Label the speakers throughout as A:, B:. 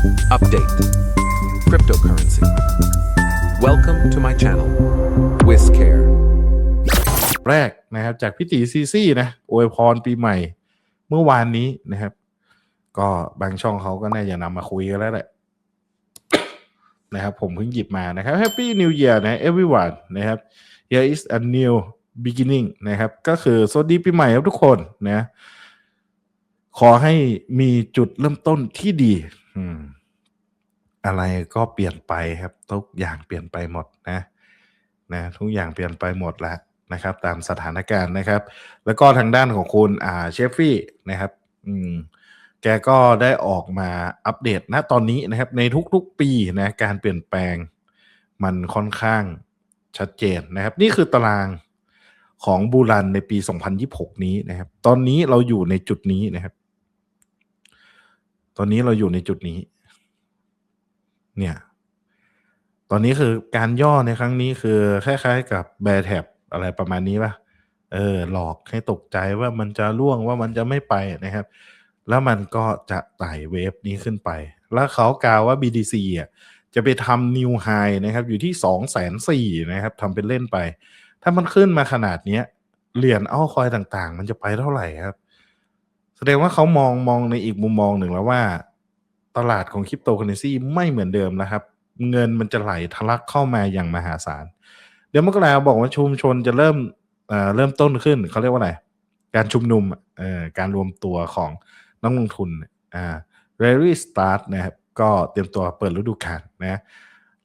A: Update Cryptocurrency. Welcome to my channel. Whiskare
B: แรกนะครับจากพี่ตีซีซี่นะอวยพรปีใหม่เมื่อวานนี้นะครับ ก็บางช่องเขาก็น่าจะนำมาคุยกันแล้วแหละนะครับผมเพิ่งหยิบมานะครับ Happy New Year นะ everyone นะครับ Here is a new beginning นะครับ ก็คือสวัสดีปีใหม่ครับทุกคนนะ ขอให้มีจุดเริ่มต้นที่ดี อืม อะไรก็เปลี่ยนไปครับ ทุกอย่างเปลี่ยนไปหมดนะ นะ ทุกอย่างเปลี่ยนไปหมดแล้วนะครับ ตามสถานการณ์นะครับ แล้วก็ทางด้านของคุณอ่าเชฟฟี่นะครับ อืม แกก็ได้ออกมาอัปเดตณตอนนี้นะครับ ในทุกๆปีนะ การเปลี่ยนแปลงมันค่อนข้างชัดเจนนะครับ นี่คือตารางของบูรันในปี 2026 นี้นะครับ ตอนนี้เราอยู่ในจุดนี้นะครับ ตอนนี้เราอยู่ในจุดนี้ เนี่ย ตอนนี้คือการย่อในครั้งนี้คือคล้ายๆกับแบร์แท็บอะไรประมาณนี้ป่ะเออ หลอกให้ตกใจว่ามันจะล่วงว่ามันจะไม่ไปนะครับ แล้วมันก็จะไต่เวฟนี้ขึ้นไป แล้วเขากล่าวว่า BTC อะจะไปทำนิวไฮนะครับ อยู่ที่2 4 0 0 0นสี่นะครับทำเป็นเล่นไป ถ้ามันขึ้นมาขนาดเนี้ยเหรียญเอาคอยต่างๆ มันจะไปเท่าไหร่ครับ แสดงว่าเขามองมองในอีกมุมมองหนึ่งแล้วว่า ตลาดของคริปโตเคอเรนซีไม่เหมือนเดิมแล้วครับ เงินมันจะไหลทะลักเข้ามาอย่างมหาศาล เดี๋ยวมกราบอกว่าชุมชนจะเริ่มเอ่อเริ่มต้นขึ้นเขาเรียกว่าอะไรการชุมนุมเอ่อการรวมตัวของนักลงทุนอ่า Rally Start นะครับก็เตรียมตัวเปิดฤดูกาลนะ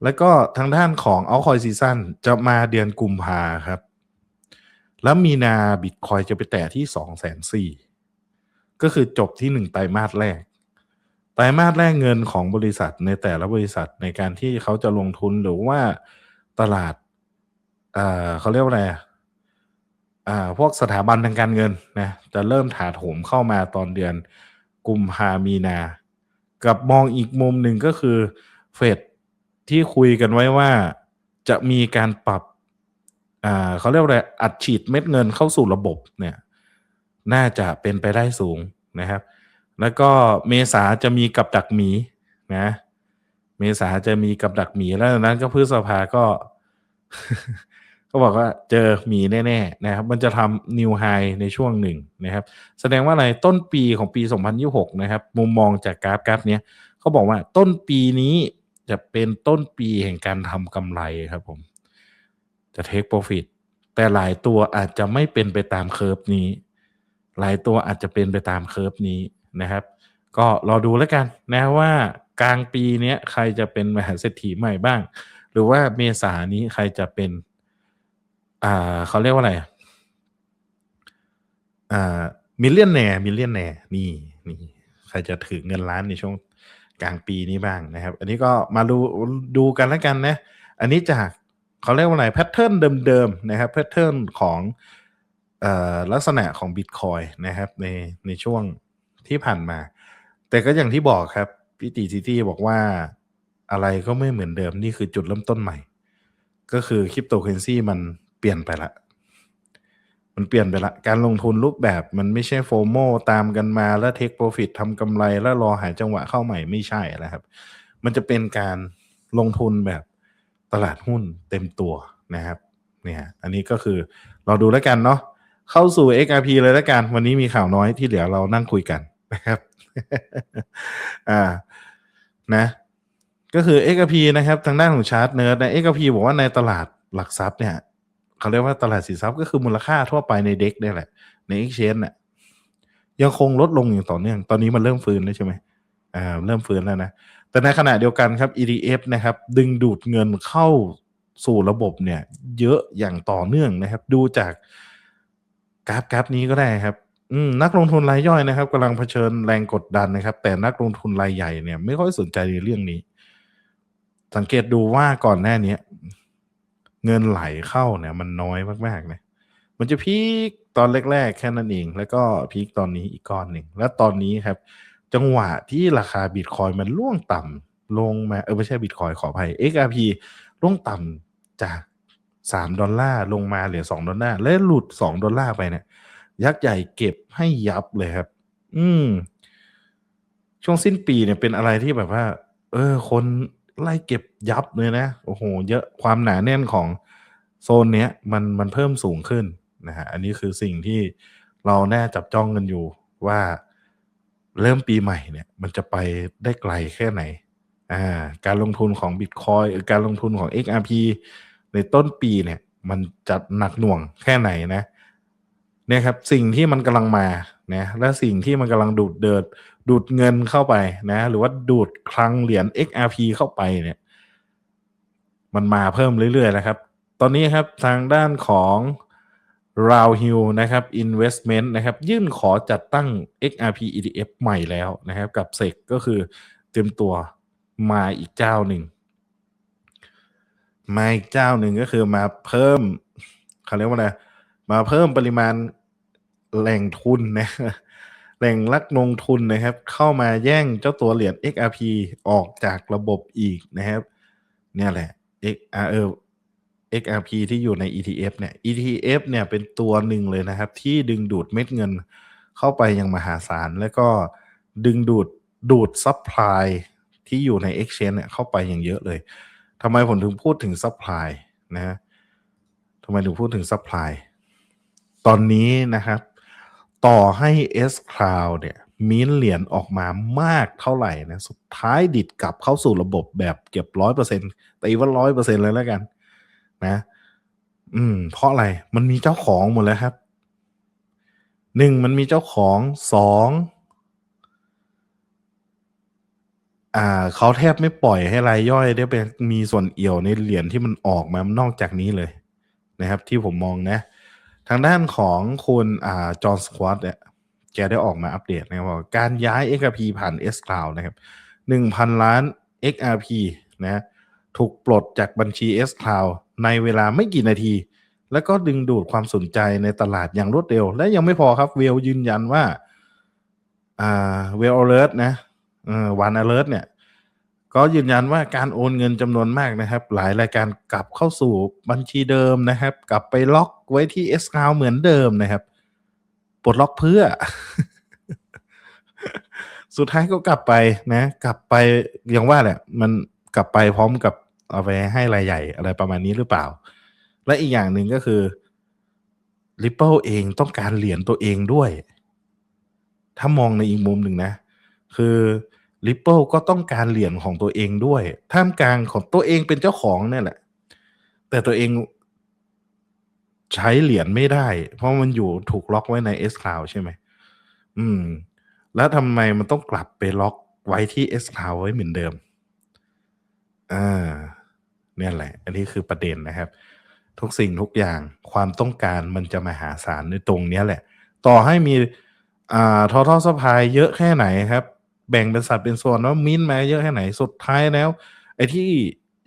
B: แล้วก็ทางด้านของ Altcoin Season จะมาเดือนกุมภาครับ แล้วมีนาบิตคอยจะไปแตะที่2 4 0 0 0 ก็คือจบที่1ไตรมาสแรก ไตรมาสแรกเงินของบริษัทในแต่ละบริษัทในการที่เขาจะลงทุนหรือว่าตลาดอ่าเขาเรียกว่าอะไรอ่าพวกสถาบันทางการเงินนะจะเริ่มถาโถมเข้ามาตอนเดือนกุมภามีนา กับมองอีกมุมหนึ่งก็คือเฟดที่คุยกันไว้ว่าจะมีการปรับอ่าเขาเรียกว่าอะไรอัดฉีดเม็ดเงินเข้าสู่ระบบเนี่ย น่าจะเป็นไปได้สูงนะครับ แล้วก็เมษาจะมีกับดักหมีนะ เมษาจะมีกับดักหมีแล้วนั้นก็พฤษภาก็ ก็บอกว่าเจอหมีแน่ๆนะครับ มันจะทำนิวไฮในช่วงหนึ่งนะครับ แสดงว่าอะไรต้นปีของปี 2026 นะครับ มุมมองจากกราฟกราฟเนี้ยเขาบอกว่าต้นปีนี้จะเป็นต้นปีแห่งการทำกำไรครับผม จะเทคโปรฟิตแต่หลายตัวอาจจะไม่เป็นไปตามเคอร์ฟนี้ หลายตัวอาจจะเป็นไปตามเคอร์ฟนี้นะครับ ก็รอดูแล้วกันนะว่ากลางปีนี้ใครจะเป็นมหาเศรษฐีใหม่บ้าง หรือว่าเมษานี้ใครจะเป็น อ่าเขาเรียกว่าอะไรอ่ามิลเลียนแนร์มิลเลียนแนร์นี่นี่ใครจะถือเงินล้านในช่วงกลางปีนี้บ้างนะครับ อันนี้ก็มาดูดูกันแล้วกันนะ อันนี้จากเขาเรียกว่าอะไรแพทเทิร์นเดิมๆนะครับแพทเทิร์นของ ลักษณะของ Bitcoin นะครับในในช่วงที่ผ่านมา แต่ก็อย่างที่บอกครับพี่ตีซิตี้บอกว่าอะไรก็ไม่เหมือนเดิมนี่คือจุดเริ่มต้นใหม่ ก็คือคริปโตเคอเรนซีมันเปลี่ยนไปละ มันเปลี่ยนไปละ การลงทุนรูปแบบมันไม่ใช่โฟโมตามกันมาแล้วเทคโปรฟิตทำกำไรแล้วรอหาจังหวะเข้าใหม่ไม่ใช่นะครับ มันจะเป็นการลงทุนแบบตลาดหุ้นเต็มตัวนะครับเนี่ยอันนี้ก็คือเราดูแล้วกันเนาะ เข้าสู่ XRP เลยแล้วกัน วันนี้มีข่าวน้อยที่เหลือเรานั่งคุยกันนะครับ อ่า นะ ก็คือ XRP นะครับ ทางด้านของชาร์ตเนิร์ดนะ XRP บอกว่าในตลาดหลักทรัพย์เนี่ยเขาเรียกว่าตลาดสินทรัพย์ก็คือมูลค่าทั่วไปในเด็กนี่แหละ ใน Exchange น่ะยังคงลดลงอย่างต่อเนื่อง ตอนนี้มันเริ่มฟื้นแล้วใช่ไหมอ่า เริ่มฟื้นแล้วนะ แต่ในขณะเดียวกันครับ EDF นะครับ ดึงดูดเงินเข้าสู่ระบบเนี่ย เยอะอย่างต่อเนื่องนะครับ ดูจาก กราฟกราฟนี้ก็ได้ครับอืมนักลงทุนรายย่อยนะครับกำลังเผชิญแรงกดดันนะครับ แต่นักลงทุนรายใหญ่เนี่ยไม่ค่อยสนใจในเรื่องนี้ สังเกตดูว่าก่อนหน้าเนี้ยเงินไหลเข้าเนี่ย มันน้อยมากๆนะมันจะพีคตอนแรก ๆ แค่นั้นเอง แล้วก็พีคตอนนี้อีกก้อนหนึ่งแล้วตอนนี้ครับ จังหวะที่ราคาบิตคอยมันล่วงต่ำลงมาเออไม่ใช่บิตคอยขออภัย XRP ล่วงต่ำจาก 3ดอลลาร์ลงมาเหลือ2ดอลลาร์และหลุด2ดอลลาร์ไปเนี่ยยักษ์ใหญ่เก็บให้ยับเลยครับ อืม ช่วงสิ้นปีเนี่ยเป็นอะไรที่แบบว่า เออ คนไล่เก็บยับเลยนะโอ้โห เยอะความหนาแน่นของโซนเนี้ย มันมันเพิ่มสูงขึ้นนะฮะอันนี้คือสิ่งที่เราแน่จับจ้องกันอยู่ว่าเริ่มปีใหม่เนี่ย มันจะไปได้ไกลแค่ไหน อ่า การลงทุนของ Bitcoin การลงทุนของ XRP ในต้นปีเนี่ย มันจะหนักหน่วงแค่ไหนนะเนี่ยครับสิ่งที่มันกำลังมานะและสิ่งที่มันกำลังดูดเดิดดูดเงินเข้าไปนะหรือว่าดูดคลังเหรียญ XRP เข้าไปเนี่ย มันมาเพิ่มเรื่อยๆนะครับ ตอนนี้ครับทางด้านของ r o u h i l l นะครับ Investment นะครับ ยื่นขอจัดตั้ง XRP ETF ใหม่แล้วนะครับ กับ SEC ก็คือเตรียมตัวมาอีกเจ้าหนึ่ง มาอีกเจ้าหนึ่งก็คือมาเพิ่มเขาเรียกว่าอะไรมาเพิ่มปริมาณแหล่งทุนนะแหล่งลักลงทุนนะครับ เข้ามาแย่งเจ้าตัวเหรียญ XRP ออกจากระบบอีกนะครับ เนี่ยแหละ XR เออ XRP ที่อยู่ใน ETF เนี่ย ETF เนี่ยเป็นตัวหนึ่งเลยนะครับ ที่ดึงดูดเม็ดเงินเข้าไปอย่างมหาศาล แล้วก็ดึงดูดดูดซัพพลายที่อยู่ใน Exchange เนี่ยเข้าไปอย่างเยอะเลย ทำไมผมถึงพูดถึงซัพพลายนะฮะทำไมถึงพูดถึงซัพพลายตอนนี้นะครับ ต่อให้ S Cloud เนี่ยมีนเหรียญออกมามากเท่าไหร่นะสุดท้ายดิดกลับเข้าสู่ระบบแบบเก็บร้อยเปอร์เซ็นต์ตีว่าร้อยเปอร์เซ็นต์เลยแล้วกัน นะ อืม เพราะอะไรมันมีเจ้าของหมดแล้วครับหนึ่งมันมีเจ้าของสอง อ่าเขาแทบไม่ปล่อยให้รายย่อยได้ไปมีส่วนเอี่ยวในเหรียญที่มันออกมานอกจากนี้เลยนะครับ ที่ผมมองนะ ทางด้านของคุณอ่าจอห์นสควอตเนี่ยแกได้ออกมาอัปเดตนะครับว่าการย้าย XRP ผ่าน S Cloud นะครับ1,000 ล้าน XRP นะถูกปลดจากบัญชี S Cloud ในเวลาไม่กี่นาที แล้วก็ดึงดูดความสนใจในตลาดอย่างรวดเร็ว และยังไม่พอครับเวลยืนยันว่าอ่าเวล alert นะ วัน alert เนี่ย ก็ยืนยันว่าการโอนเงินจำนวนมากนะครับ หลายรายการกลับเข้าสู่บัญชีเดิมนะครับ กลับไปล็อกไว้ที่ S Cloud เหมือนเดิมนะครับปลดล็อกเพื่อ สุดท้ายก็กลับไปนะ กลับไปอย่างว่าแหละมันกลับไปพร้อมกับเอาไปให้รายใหญ่อะไรประมาณนี้หรือเปล่า และอีกอย่างหนึ่งก็คือ Ripple เองต้องการเหรียญตัวเองด้วย ถ้ามองในอีกมุมหนึ่งนะ คือ Ripple ก็ต้องการเหรียญของตัวเองด้วย ท่ามกลางของตัวเองเป็นเจ้าของเนี่ยแหละ แต่ตัวเองใช้เหรียญไม่ได้ เพราะมันอยู่ถูกล็อกไว้ใน S Cloud ใช่ไหม อืม แล้วทำไมมันต้องกลับไปล็อกไว้ที่ S Cloud ไว้เหมือนเดิม อ่า เนี่ยแหละ อันนี้คือประเด็นนะครับ ทุกสิ่งทุกอย่างความต้องการมันจะมาหาศาลในตรงเนี้ยแหละ ต่อให้มี อ่าทอทอสพายเยอะแค่ไหนครับ แบ่งเป็นสัดเป็นส่วนว่ามิ้นมาเยอะแค่ไหนสุดท้ายแล้ว ไอ้ที่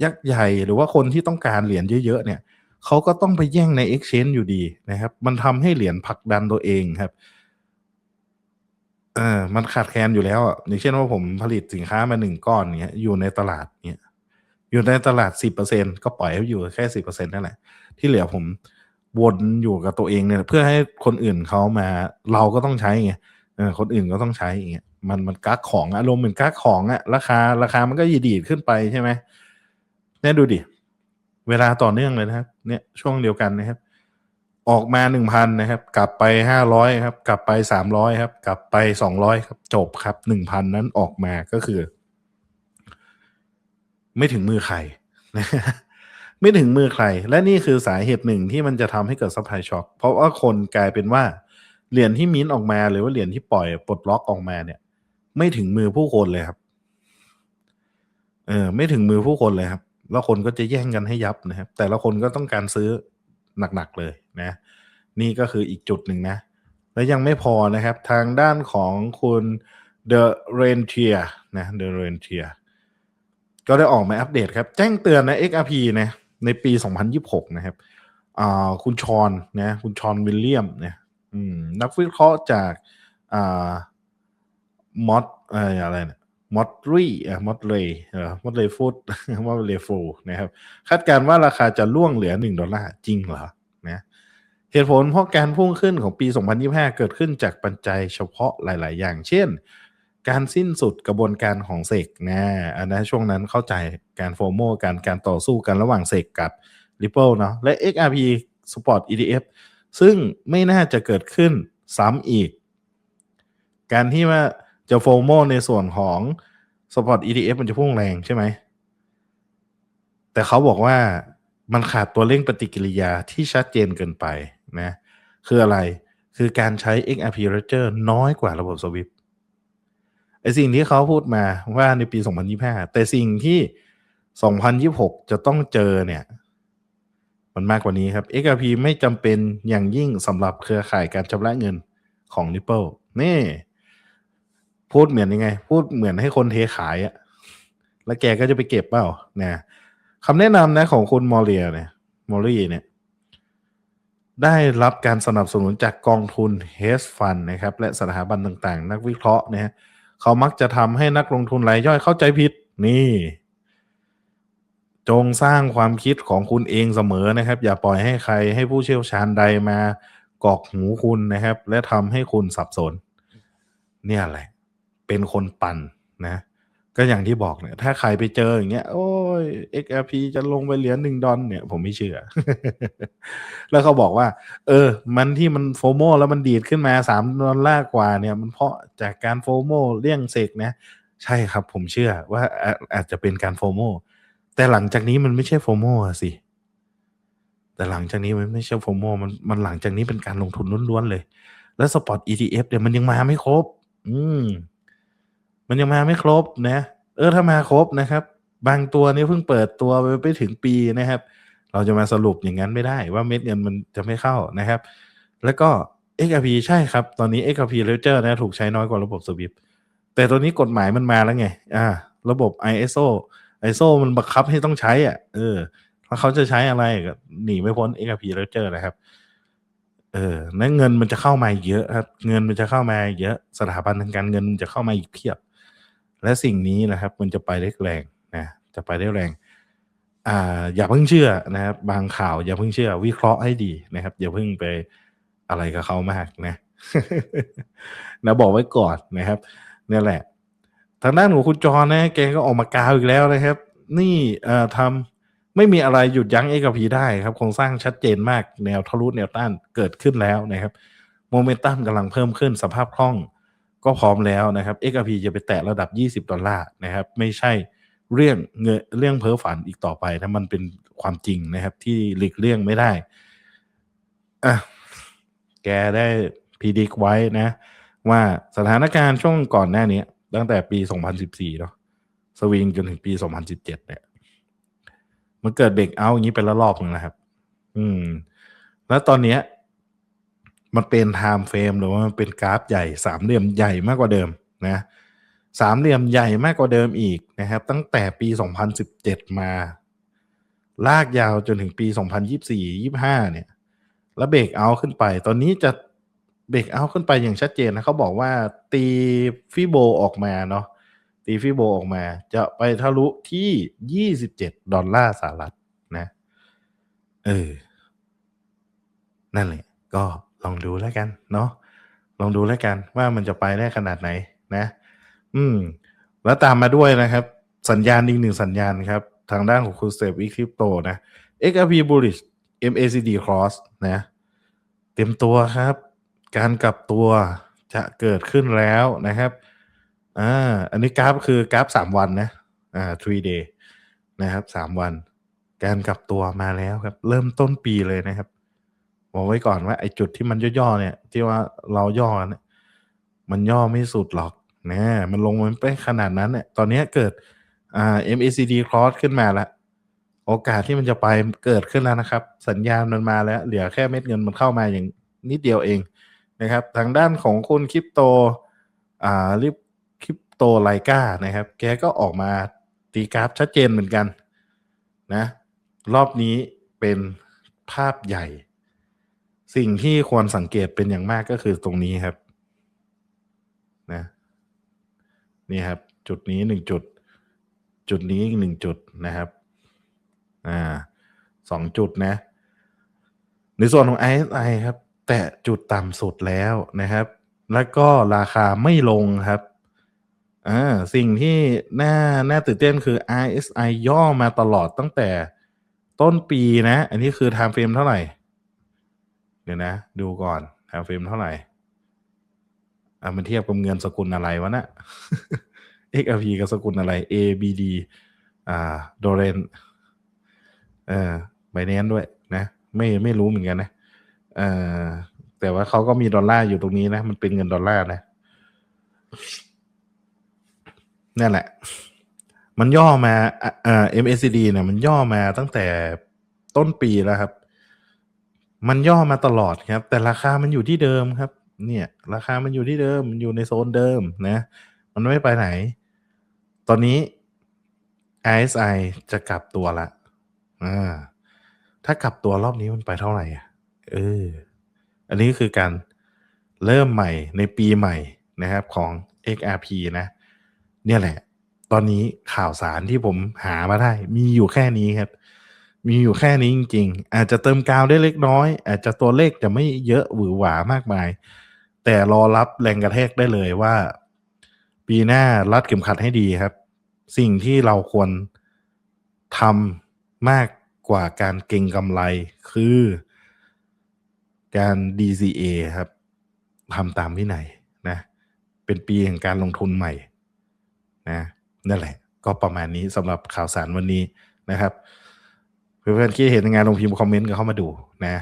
B: ยักษ์ใหญ่หรือว่าคนที่ต้องการเหรียญเยอะๆเนี่ยเขาก็ต้องไปแย่งใน Exchange อยู่ดีนะครับ มันทำให้เหรียญผลักดันตัวเองครับเออมันขาดแคลนอยู่แล้วอะอย่างเช่นว่าผมผลิตสินค้ามาหนึ่งก้อนเนี้ยอยู่ในตลาดเนี้ยอยู่ในตลาดสิบเปอร์เซ็นก็ปล่อยให้อยู่แค่สิบเปอร์เซ็นนั่นแหละ ที่เหลือผมวนอยู่กับตัวเองเนี่ยเพื่อให้คนอื่นเขามาเราก็ต้องใช้ไงเออคนอื่นก็ต้องใช้อย่างเงี้ย มันมันกักของอารมณ์เหมือนกักของอะราคาราคามันก็ยีดีดขึ้นไปใช่ไหมเนี่ยดูดิ เวลาต่อเนื่องเลยนะครับ เนี่ยช่วงเดียวกันนะครับ ออกมาหนึ่งพันนะครับ กลับไปห้าร้อยครับ กลับไปสามร้อยครับ กลับไปสองร้อยครับ จบครับหนึ่งพันนั้นออกมาก็คือ ไม่ถึงมือใครนะไม่ถึงมือใคร และนี่คือสาเหตุหนึ่งที่มันจะทำให้เกิดซัพพลายช็อคเพราะว่าคนกลายเป็นว่าเหรียญที่มิ้นออกมาหรือว่าเหรียญที่ปล่อยปลดล็อกออกมาเนี่ย ไม่ถึงมือผู้คนเลยครับ เออ ไม่ถึงมือผู้คนเลยครับ แล้วคนก็จะแย่งกันให้ยับนะครับ แต่ละคนก็ต้องการซื้อหนักๆเลยนะ นี่ก็คืออีกจุดหนึ่งนะ และยังไม่พอนะครับ ทางด้านของคุณ The Rentier นะ The Rentier ก็ได้ออกมาอัปเดตครับ แจ้งเตือนนะ XRP นะในปี 2026 นะครับอ่าคุณชอนนะคุณชอนวิลเลียมเนี่ยอืมนักวิเคราะห์จากอ่า มอดอะไรนะมอดรีอะมอดเล่มอดเลยฟูดมอดเลยฟูนะครับคาดการณ์ว่าราคาจะล่วงเหลือ 1 ดอลลาร์จริงเหรอนะเหตุผลเพราะการพุ่งขึ้นของปี 2025 เกิดขึ้นจากปัจจัยเฉพาะหลาย ๆ อย่าง เช่น การสิ้นสุดกระบวนการของเซกนะอันนั้นช่วงนั้นเข้าใจการโฟโมการการต่อสู้กันระหว่างเซกกับ Ripple เนาะและ XRP Spot ETF ซึ่งไม่น่าจะเกิดขึ้นซ้ำอีก การที่ว่า จะโฟโมในส่วนของ Spot ETF มันจะพุ่งแรงใช่ไหม แต่เขาบอกว่ามันขาดตัวเร่งปฏิกิริยาที่ชัดเจนเกินไปนะ คืออะไร คือการใช้ XRP Ledger น้อยกว่าระบบ Swift ไอสิ่งที่เขาพูดมาว่าในปี 2025 แต่สิ่งที่ 2026 จะต้องเจอเนี่ย มันมากกว่านี้ครับ XRP ไม่จำเป็นอย่างยิ่งสำหรับเครือข่ายการชำระเงินของ Ripple นี่ พูดเหมือนยังไง พูดเหมือนให้คนเทขายอะแล้วแกก็จะไปเก็บเปล่านะคำแนะนำนะของคุณมอเรียเนี่ยมอรีเนี่ย ได้รับการสนับสนุนจากกองทุน hedge fund นะครับ และสถาบันต่างๆ นักวิเคราะห์นะฮะเขามักจะทำให้นักลงทุนรายย่อยเข้าใจผิดนี่ จงสร้างความคิดของคุณเองเสมอนะครับ อย่าปล่อยให้ใครให้ผู้เชี่ยวชาญใดมากอกหูคุณนะครับ และทำให้คุณสับสน เนี่ยแหละ เป็นคนปั่นนะ ก็อย่างที่บอกเนี่ย ถ้าใครไปเจออย่างเงี้ยโอ้ย XRP จะลงไปเหรียญหนึ่งดอลเนี่ย ผมไม่เชื่อ แล้วเขาบอกว่า เออ มันที่มันโฟโมแล้วมันดีดขึ้นมาสามดอลลาร์กว่าเนี่ย มันเพราะจากการโฟโมเลี่ยงเสกนะใช่ครับ ผมเชื่อว่าอาจจะเป็นการโฟโมแต่หลังจากนี้มันไม่ใช่โฟโมสิ แต่หลังจากนี้มันไม่ใช่โฟโมมันมันหลังจากนี้เป็นการลงทุนล้วนๆเลย แล้วสปอต ETF เนี่ยมันยังมาไม่ครบ อืม มันยังมาไม่ครบนะ เออถ้ามาครบนะครับ บางตัวนี่เพิ่งเปิดตัวไปไปถึงปีนะครับ เราจะมาสรุปอย่างนั้นไม่ได้ว่าเม็ดเงินมันจะไม่เข้านะครับ แล้วก็ XRP ใช่ครับ ตอนนี้ XRP Ledger นะถูกใช้น้อยกว่าระบบ Swift แต่ตัวนี้กฎหมายมันมาแล้วไง อ่า ระบบ ISO ISO มันบังคับให้ต้องใช้อะ เออแล้วเขาจะใช้อะไรก็หนีไม่พ้น XRP Ledger นะครับ เออนั่นเงินมันจะเข้ามาเยอะครับ เงินมันจะเข้ามาเยอะ สถาบันทางการเงินมันจะเข้ามาอีกเพียบ และสิ่งนี้นะครับ มันจะไปได้แรงนะจะไปได้แรงอ่าอย่าเพิ่งเชื่อนะครับ บางข่าวอย่าเพิ่งเชื่อ วิเคราะห์ให้ดีนะครับอย่าเพิ่งไปอะไรกับเขามากนะนะบอกไว้ก่อนนะครับนี่แหละ ทางด้านของคุณจอนะแกก็ออกมากาวอีกแล้วนะครับ นี่เอ่อทำไม่มีอะไรหยุดยั้งเอกพีได้ครับโครงสร้างชัดเจนมากแนวทะลุแนวต้านเกิดขึ้นแล้วนะครับโมเมนตัมกำลังเพิ่มขึ้นสภาพคล่อง ก็พร้อมแล้วนะครับ XRP จะไปแตะระดับ 20 ดอลลาร์นะครับ ไม่ใช่เรื่องเงนเรื่องเพ้อฝันอีกต่อไปนะมันเป็นความจริงนะครับ ที่หลีกเลี่ยงไม่ได้อะแกได้พีดิกไว้นะ ว่าสถานการณ์ช่วงก่อนหน้านี้ ตั้งแต่ปี 2014 เนาะสวิงจนถึงปี 2017 เนี่ย มันเกิดเบรกเอาท์อย่างนี้เป็นละรอบหนึงนะครับ อืม แล้วตอนเนี้ย มันเป็นไทม์เฟรมหรือว่ามันเป็นกราฟใหญ่สามเหลี่ยมใหญ่มากกว่าเดิมนะสามเหลี่ยมใหญ่มากกว่าเดิมอีกนะครับ ตั้งแต่ปี 2017 มา ลากยาวจนถึงปี 2024-25 เนี่ย แล้วเบรกเอาขึ้นไป ตอนนี้จะเบรกเอาขึ้นไปอย่างชัดเจนนะเขาบอกว่าตีฟิโบออกมาเนาะตีฟิโบออกมา จะไปทะลุที่ 27 ดอลลาร์สหรัฐนะ เออ นั่นแหละก็ ลองดูแล้วกันเนาะลองดูแล้วกันว่ามันจะไปได้ขนาดไหนนะ อืม แล้วตามมาด้วยนะครับ สัญญาณอีกหนึ่งสัญญาณครับ ทางด้านของคุณเซฟอีคริปโตนะ XRP bullish MACD cross นะ เต็มตัวครับ การกลับตัวจะเกิดขึ้นแล้วนะครับอ่าอันนี้กราฟคือกราฟสามวันนะอ่า three day นะครับสามวัน การกลับตัวมาแล้วครับ เริ่มต้นปีเลยนะครับ บอกไว้ก่อนว่าไอ้จุดที่มันย่อๆเนี่ย ที่ว่าเราย่อเนี่ยมันย่อไม่สุดหรอกนะมันลงมันไปขนาดนั้นเนี่ยตอนนี้เกิดอ่า MACD cross ขึ้นมาแล้วโอกาสที่มันจะไปเกิดขึ้นแล้วนะครับ สัญญาณมันมาแล้ว เหลือแค่เม็ดเงินมันเข้ามาอย่างนิดเดียวเองนะครับ ทางด้านของคุณคริปโตอ่าริบคริปโตไลกานะครับ แกก็ออกมาตีกราฟชัดเจนเหมือนกันนะ รอบนี้เป็นภาพใหญ่ สิ่งที่ควรสังเกตเป็นอย่างมากก็คือตรงนี้ครับนะนี่ครับ จุดนี้หนึ่งจุด จุดนี้อีกหนึ่งจุดนะครับอ่าสองจุดนะ ในส่วนของ ISI ครับ แตะจุดต่ำสุดแล้วนะครับ แล้วก็ราคาไม่ลงครับอ่าสิ่งที่น่าน่าตื่นเต้นคือ RSI ย่อมาตลอดตั้งแต่ต้นปีนะ อันนี้คือ time frame เท่าไหร่ ดี๋ยวนะ ดูก่อน time frame เท่าไหร่ อะมันเทียบกับเงินสกุลอะไรวะนะ XRP กับสกุลอะไร ABD อ่าโดเรนเออไบแนนด้วยนะ ไม่ไม่รู้เหมือนกันนะเออแต่ว่าเขาก็มีดอลลาร์อยู่ตรงนี้นะ มันเป็นเงินดอลลาร์นะนั่นแหละ มันย่อมาอะเอ่อ MACD เนี่ยมันย่อมาตั้งแต่ต้นปีแล้วครับ มันย่อมาตลอดครับ แต่ราคามันอยู่ที่เดิมครับ เนี่ย ราคามันอยู่ที่เดิมมันอยู่ในโซนเดิมนะ มันไม่ไปไหน ตอนนี้ RSI จะกลับตัวละอ่าถ้ากลับตัวรอบนี้มันไปเท่าไหร่อะเออ อันนี้คือการเริ่มใหม่ในปีใหม่นะครับของ XRP นะ เนี่ยแหละ ตอนนี้ข่าวสารที่ผมหามาได้ มีอยู่แค่นี้ครับ มีอยู่แค่นี้จริง ๆ อาจจะเติมกาวได้เล็กน้อย อาจจะตัวเลขจะไม่เยอะหวือหวามากมาย แต่รอรับแรงกระแทกได้เลยว่า ปีหน้ารัดเข็มขัดให้ดีครับ สิ่งที่เราควรทำมากกว่าการเก็งกำไรคือการ DCA ครับทำตามวินัยนะ เป็นปีแห่งการลงทุนใหม่นะนั่นแหละ ก็ประมาณนี้สำหรับข่าวสารวันนี้นะครับ เพื่อนคิดเห็นยังไงลงพิมพ์คอมเมนต์กันเข้ามาดูนะ